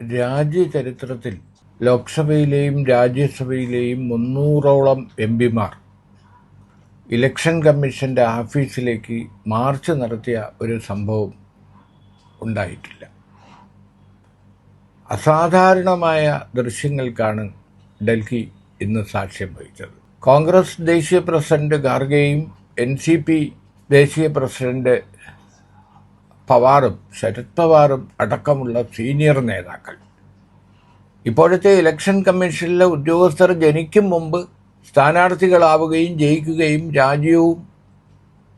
രാജ്യ ചരിത്രത്തിൽ ലോക്സഭയിലെയും രാജ്യസഭയിലെയും മുന്നൂറോളം എം പിമാർ. ഇലക്ഷൻ കമ്മീഷന്റെ ഓഫീസിലേക്ക് മാർച്ച് നടത്തിയ ഒരു സംഭവം ഉണ്ടായിട്ടില്ല. അസാധാരണമായ ദൃശ്യങ്ങൾക്കാണ് ഡൽഹി ഇന്ന് സാക്ഷ്യം വഹിച്ചത്. കോൺഗ്രസ് ദേശീയ പ്രസിഡന്റ് ഖാർഗെയും എൻ സി പി ദേശീയ പ്രസിഡന്റ് പവാറും ശരത് പവാറും അടക്കമുള്ള സീനിയർ നേതാക്കൾ. ഇപ്പോഴത്തെ ഇലക്ഷൻ കമ്മീഷനിലെ ഉദ്യോഗസ്ഥർ ജനിക്കും മുമ്പ് സ്ഥാനാർത്ഥികളാവുകയും ജയിക്കുകയും രാജ്യവും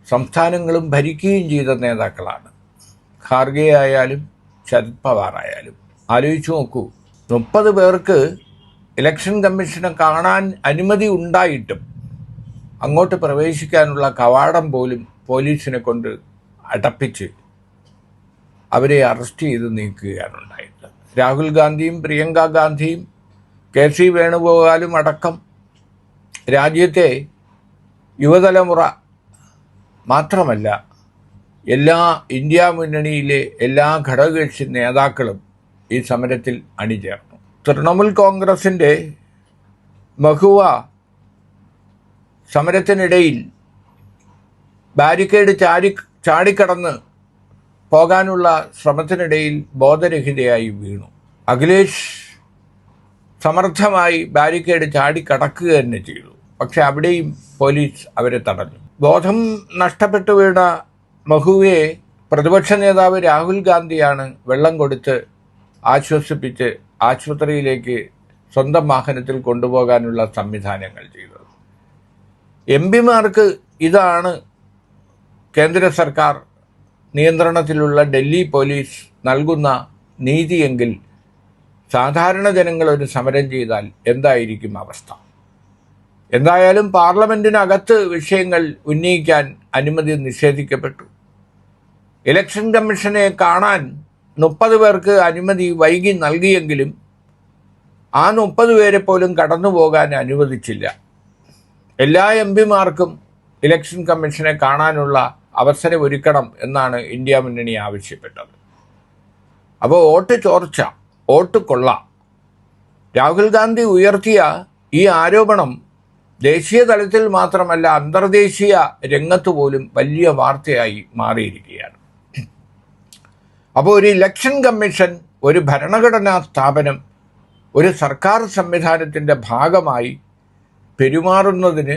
സംസ്ഥാനങ്ങളും ഭരിക്കുകയും ചെയ്ത നേതാക്കളാണ്. ഖാർഗെ ആയാലും ശരത് പവാർ ആയാലും. ആലോചിച്ചു നോക്കൂ മുപ്പത് പേർക്ക് ഇലക്ഷൻ കമ്മീഷനെ കാണാൻ അനുമതി ഉണ്ടായിട്ടും അങ്ങോട്ട് പ്രവേശിക്കാനുള്ള കവാടം പോലും പോലീസിനെ കൊണ്ട് അടപ്പിച്ച് അവരെ അറസ്റ്റ് ചെയ്ത് നീക്കുകയാണ് ഉണ്ടായത് രാഹുൽ ഗാന്ധിയും പ്രിയങ്ക ഗാന്ധിയും കെ സി വേണുഗോപാലും അടക്കം രാജ്യത്തെ യുവതലമുറ മാത്രമല്ല എല്ലാ ഇന്ത്യ മുന്നണിയിലെ എല്ലാ ഘടകകക്ഷി നേതാക്കളും ഈ സമരത്തിൽ അണിചേർന്നു. തൃണമൂൽ കോൺഗ്രസിന്റെ മഹുവ സമരത്തിനിടയിൽ ബാരിക്കേഡ് ചാടി ചാടിക്കടന്ന് പോകാനുള്ള ശ്രമത്തിനിടയിൽ ബോധരഹിതയായി വീണു. അഖിലേഷ് സമർത്ഥമായി ബാരിക്കേഡ് ചാടിക്കടക്കുക തന്നെ ചെയ്തു. പക്ഷെ അവിടെയും പോലീസ് അവരെ തടഞ്ഞു. ബോധം നഷ്ടപ്പെട്ടു വീണ മഹുവെ പ്രതിപക്ഷ നേതാവ് രാഹുൽ ഗാന്ധിയാണ് വെള്ളം കൊടുത്ത് ആശ്വസിപ്പിച്ച് ആശുപത്രിയിലേക്ക് സ്വന്തം വാഹനത്തിൽ കൊണ്ടുപോകാനുള്ള സംവിധാനങ്ങൾ ചെയ്തത്. എം പിമാർക്ക് ഇതാണ് കേന്ദ്ര സർക്കാർ നിയന്ത്രണത്തിലുള്ള ഡൽഹി പോലീസ് നൽകുന്ന നീതിയെങ്കിൽ സാധാരണ ജനങ്ങൾ ഒരു സമരം ചെയ്താൽ എന്തായിരിക്കും അവസ്ഥ? എന്തായാലും പാർലമെന്റിനകത്ത് വിഷയങ്ങൾ ഉന്നയിക്കാൻ അനുമതി നിഷേധിക്കപ്പെട്ടു. ഇലക്ഷൻ കമ്മീഷനെ കാണാൻ മുപ്പത് പേർക്ക് അനുമതി വൈകി നൽകിയെങ്കിലും ആ മുപ്പത് പേരെ പോലും കടന്നു പോകാൻ അനുവദിച്ചില്ല. എല്ലാ എം പിമാർക്കും ഇലക്ഷൻ കമ്മീഷനെ കാണാനുള്ള അവസരം ഒരുക്കണം എന്നാണ് ഇന്ത്യ മുന്നണി ആവശ്യപ്പെട്ടത്. അപ്പോൾ വോട്ട് ചോർച്ച വോട്ട് കൊള്ള. രാഹുൽ ഗാന്ധി ഉയർത്തിയ ഈ ആരോപണം ദേശീയ തലത്തിൽ മാത്രമല്ല അന്തർദേശീയ രംഗത്ത് പോലും വലിയ വാർത്തയായി മാറിയിരിക്കുകയാണ്. അപ്പോൾ ഒരു ഇലക്ഷൻ കമ്മീഷൻ ഒരു ഭരണഘടനാ സ്ഥാപനം ഒരു സർക്കാർ സംവിധാനത്തിന്റെ ഭാഗമായി പെരുമാറുന്നതിന്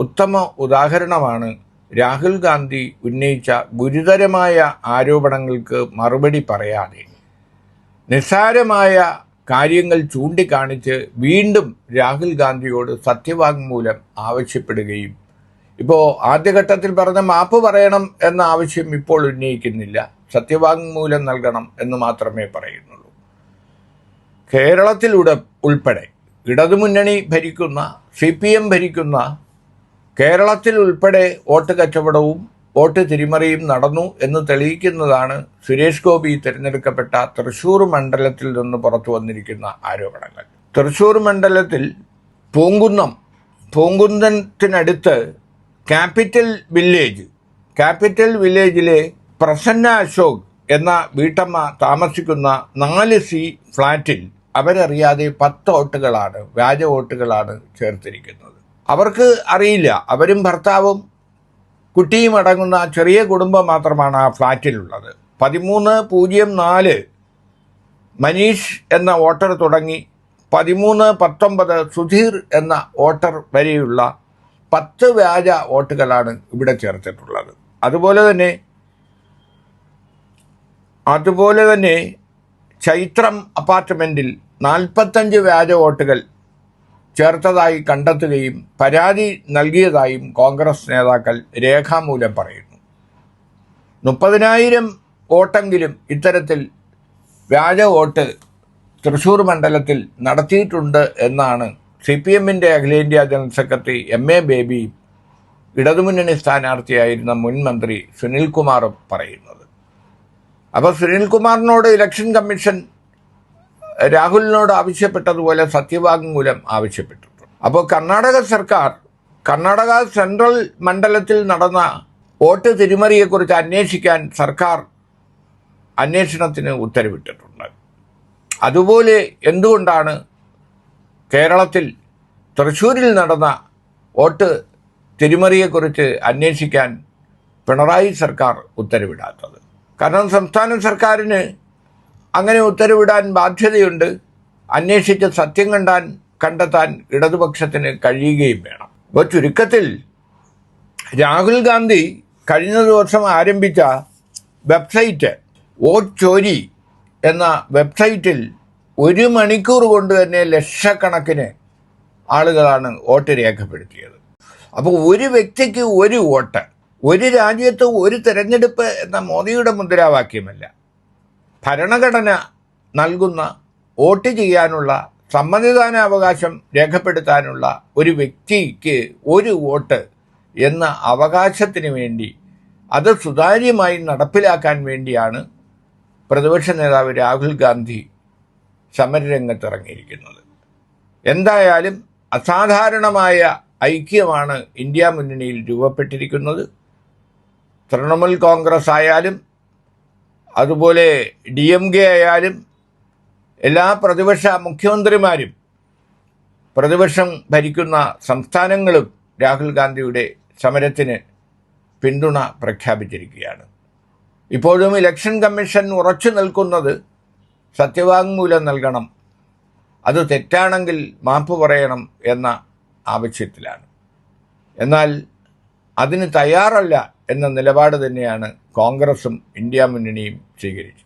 ഉത്തമ ഉദാഹരണമാണ് രാഹുൽ ഗാന്ധി ഉന്നയിച്ച ഗുരുതരമായ ആരോപണങ്ങൾക്ക് മറുപടി പറയാതെ നിസ്സാരമായ കാര്യങ്ങൾ ചൂണ്ടിക്കാണിച്ച് വീണ്ടും രാഹുൽ ഗാന്ധിയോട് സത്യവാങ്മൂലം ആവശ്യപ്പെടുകയും ഇപ്പോൾ ആദ്യഘട്ടത്തിൽ പറഞ്ഞ മാപ്പ് പറയണം എന്ന ആവശ്യം ഇപ്പോൾ ഉന്നയിക്കുന്നില്ല. സത്യവാങ്മൂലം നൽകണം എന്ന് മാത്രമേ പറയുന്നുള്ളൂ. കേരളത്തിലൂടെ ഉൾപ്പെടെ ഇടതുമുന്നണി ഭരിക്കുന്ന സി ഭരിക്കുന്ന കേരളത്തിൽ ഉൾപ്പെടെ വോട്ട് കച്ചവടവും വോട്ട് തിരിമറിയും നടന്നു എന്ന് തെളിയിക്കുന്നതാണ് സുരേഷ് ഗോപി തിരഞ്ഞെടുക്കപ്പെട്ട തൃശൂർ മണ്ഡലത്തിൽ നിന്ന് പുറത്തു വന്നിരിക്കുന്ന ആരോപണങ്ങൾ. തൃശൂർ മണ്ഡലത്തിൽ പൂങ്കുന്നം പൂങ്കുന്നത്തിനടുത്ത് ക്യാപിറ്റൽ വില്ലേജ് ക്യാപിറ്റൽ വില്ലേജിലെ പ്രസന്ന അശോക് എന്ന വീട്ടമ്മ താമസിക്കുന്ന നാല് സി ഫ്ലാറ്റിൽ അവരറിയാതെ പത്ത് വോട്ടുകളാണ് വ്യാജ വോട്ടുകളാണ് ചേർത്തിരിക്കുന്നത്. അവർക്ക് അറിയില്ല. അവരും ഭർത്താവും കുട്ടിയും അടങ്ങുന്ന ചെറിയ കുടുംബം മാത്രമാണ് ആ ഫ്ലാറ്റിലുള്ളത്. പതിമൂന്ന് പൂജ്യം നാല് മനീഷ് എന്ന വോട്ടർ തുടങ്ങി പതിമൂന്ന് പത്തൊമ്പത് സുധീർ എന്ന വോട്ടർ വരെയുള്ള പത്ത് വ്യാജ വോട്ടുകളാണ് ഇവിടെ ചേർത്തിട്ടുള്ളത്. അതുപോലെ തന്നെ അതുപോലെ തന്നെ ചൈത്രം അപ്പാർട്ട്മെന്റിൽ നാൽപ്പത്തഞ്ച് വ്യാജ വോട്ടുകൾ ചേർത്തതായി കണ്ടെത്തുകയും പരാതി നൽകിയതായും കോൺഗ്രസ് നേതാക്കൾ രേഖാമൂലം പറയുന്നു. മുപ്പതിനായിരം വോട്ടെങ്കിലും ഇത്തരത്തിൽ വ്യാജ വോട്ട് തൃശൂർ മണ്ഡലത്തിൽ നടത്തിയിട്ടുണ്ട് എന്നാണ് സി പി എമ്മിന്റെ അഖിലേന്ത്യാ general secretary M A Baby ഇടതുമുന്നണി സ്ഥാനാർത്ഥിയായിരുന്ന മുൻ മന്ത്രി സുനിൽകുമാറും പറയുന്നത്. അപ്പോൾ സുനിൽകുമാറിനോട് ഇലക്ഷൻ കമ്മീഷൻ രാഹുലിനോട് ആവശ്യപ്പെട്ടതുപോലെ സത്യവാങ്മൂലം ആവശ്യപ്പെട്ടിട്ടുണ്ട് അപ്പോൾ കർണാടക സർക്കാർ കർണാടക സെൻട്രൽ മണ്ഡലത്തിൽ നടന്ന വോട്ട് തിരിമറിയെക്കുറിച്ച് അന്വേഷിക്കാൻ സർക്കാർ അന്വേഷണത്തിന് ഉത്തരവിട്ടിട്ടുണ്ട്. അതുപോലെ എന്തുകൊണ്ടാണ് കേരളത്തിൽ തൃശ്ശൂരിൽ നടന്ന വോട്ട് തിരിമറിയെക്കുറിച്ച് അന്വേഷിക്കാൻ പിണറായി സർക്കാർ ഉത്തരവിടാത്തത്? കാരണം സംസ്ഥാന സർക്കാരിന് അങ്ങനെ ഉത്തരവിടാൻ ബാധ്യതയുണ്ട്. അന്വേഷിച്ച് സത്യം കണ്ടാൻ കണ്ടെത്താൻ ഇടതുപക്ഷത്തിന് കഴിയുകയും വേണം. അപ്പോൾ ചുരുക്കത്തിൽ രാഹുൽ ഗാന്ധി കഴിഞ്ഞ ദിവസം ആരംഭിച്ച വെബ്സൈറ്റ് വോട്ട് ചോരി എന്ന വെബ്സൈറ്റിൽ ഒരു മണിക്കൂർ കൊണ്ട് തന്നെ ലക്ഷക്കണക്കിന് ആളുകളാണ് വോട്ട് രേഖപ്പെടുത്തിയത്. അപ്പോൾ ഒരു വ്യക്തിക്ക് ഒരു വോട്ട് ഒരു രാജ്യത്ത് ഒരു തിരഞ്ഞെടുപ്പ് എന്ന മോദിയുടെ മുദ്രാവാക്യമല്ല. ഭരണഘടന നൽകുന്ന വോട്ട് ചെയ്യാനുള്ള സമ്മതിദാനാവകാശം രേഖപ്പെടുത്താനുള്ള ഒരു വ്യക്തിക്ക് ഒരു വോട്ട് എന്ന അവകാശത്തിന് വേണ്ടി അത് സുതാര്യമായി നടപ്പിലാക്കാൻ വേണ്ടിയാണ് പ്രതിപക്ഷ നേതാവ് രാഹുൽ ഗാന്ധി സമരരംഗത്തിറങ്ങിയിരിക്കുന്നത്. എന്തായാലും അസാധാരണമായ ഐക്യമാണ് ഇന്ത്യ മുന്നണിയിൽ രൂപപ്പെട്ടിരിക്കുന്നത്. തൃണമൂൽ കോൺഗ്രസ് ആയാലും അതുപോലെ ഡി എം കെ ആയാലും എല്ലാ പ്രതിപക്ഷ മുഖ്യമന്ത്രിമാരും പ്രതിപക്ഷം ഭരിക്കുന്ന സംസ്ഥാനങ്ങളും രാഹുൽ ഗാന്ധിയുടെ സമരത്തിന് പിന്തുണ പ്രഖ്യാപിച്ചിരിക്കുകയാണ്. ഇപ്പോഴും ഇലക്ഷൻ കമ്മീഷൻ ഉറച്ചു നിൽക്കുന്നത് സത്യവാങ്മൂലം നൽകണം. അത് തെറ്റാണെങ്കിൽ മാപ്പ് പറയണം എന്ന ആവശ്യത്തിലാണ്. എന്നാൽ അതിന് തയ്യാറല്ല എന്ന നിലപാട് തന്നെയാണ് കോൺഗ്രസും ഇന്ത്യ മുന്നണിയും സ്വീകരിച്ചത്.